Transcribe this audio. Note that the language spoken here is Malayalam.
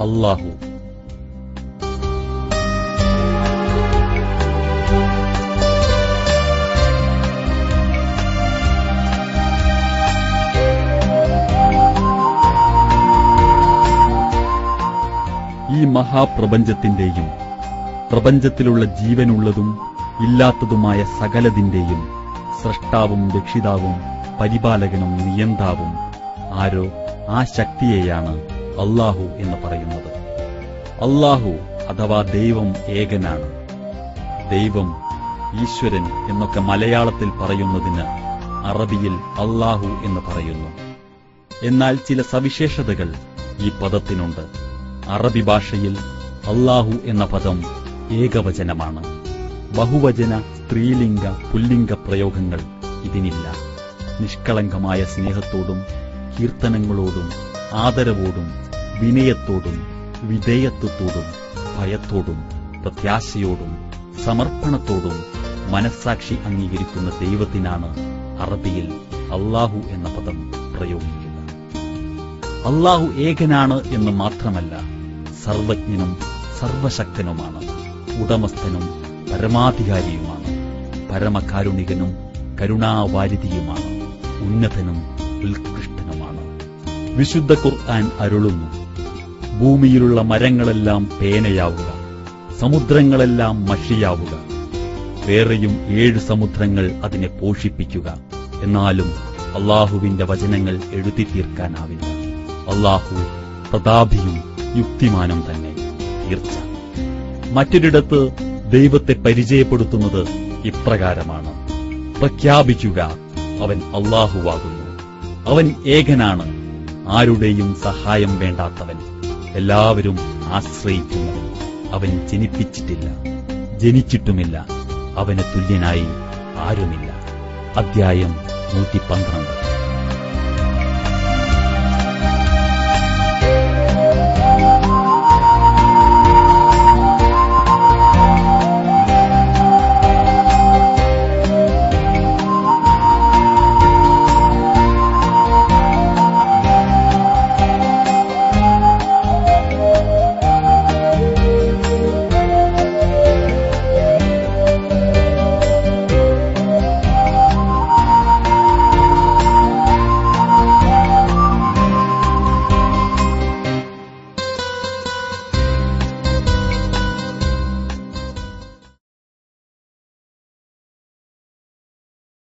അല്ലാഹു. ഈ മഹാപ്രപഞ്ചത്തിന്റെയും പ്രപഞ്ചത്തിലുള്ള ജീവനുള്ളതും ഇല്ലാത്തതുമായ സകലതിന്റെയും സൃഷ്ടാവും രക്ഷിതാവും പരിപാലകനും നിയന്താവും ആരോ ആ ശക്തിയെയാണ് അല്ലാഹു എന്ന് പറയുന്നത്. അള്ളാഹു അഥവാ ദൈവം ഏകനാണ്. ദൈവം ഈശ്വരൻ എന്നൊക്കെ മലയാളത്തിൽ പറയുന്നതിന് അറബിയിൽ അള്ളാഹു എന്ന് പറയുന്നു. എന്നാൽ ചില സവിശേഷതകൾ ഈ പദത്തിനുണ്ട്. അറബി ഭാഷയിൽ അള്ളാഹു എന്ന പദം ഏകവചനമാണ്. ബഹുവചന സ്ത്രീലിംഗ പുല്ലിംഗ പ്രയോഗങ്ങൾ ഇതിനില്ല. നിഷ്കളങ്കമായ സ്നേഹത്തോടും കീർത്തനങ്ങളോടും ആദരവോടും വിനയത്തോടും വിധേയത്വത്തോടും ഭയത്തോടും പ്രത്യാശയോടും സമർപ്പണത്തോടും മനസ്സാക്ഷി അംഗീകരിക്കുന്ന ദൈവത്തിനാണ് അറബിയിൽ അള്ളാഹു എന്ന പദം പ്രയോഗിക്കുന്നത്. അള്ളാഹു ഏകനാണ് എന്ന് മാത്രമല്ല സർവജ്ഞനും സർവശക്തനുമാണ് ഉടമസ്ഥനും പരമാധികാരിയുമാണ് പരമകാരുണികനും കരുണാവാരിധിയുമാണ് ഉന്നതനും ഉത്കൃഷ്ടനുമാണ്. വിശുദ്ധ ഖുർആൻ അരുളുന്നു ഭൂമിയിലുള്ള മരങ്ങളെല്ലാം പേനയാവുക. സമുദ്രങ്ങളെല്ലാം മഷിയാവുക. വേറെയും ഏഴ് സമുദ്രങ്ങൾ അതിനെ പോഷിപ്പിക്കുക. എന്നാലും അള്ളാഹുവിന്റെ വചനങ്ങൾ എഴുതി തീർക്കാനാവില്ല. അള്ളാഹു പ്രതാപിയും യുക്തിമാനും തന്നെ. തീർച്ച. മറ്റൊരിടത്ത് ദൈവത്തെ പരിചയപ്പെടുത്തുന്നത് ഇപ്രകാരമാണ്. പ്രഖ്യാപിക്കുക അവൻ അള്ളാഹുവാകുന്നു. അവൻ ഏകനാണ്. ആരുടെയും സഹായം വേണ്ടാത്തവൻ. എല്ലാവരും ആശ്രയിക്കുന്നു. അവൻ ജനിപ്പിച്ചിട്ടില്ല. ജനിച്ചിട്ടുമില്ല. അവന് തുല്യനായി ആരുമില്ല. അധ്യായം നൂറ്റി പന്ത്രണ്ട്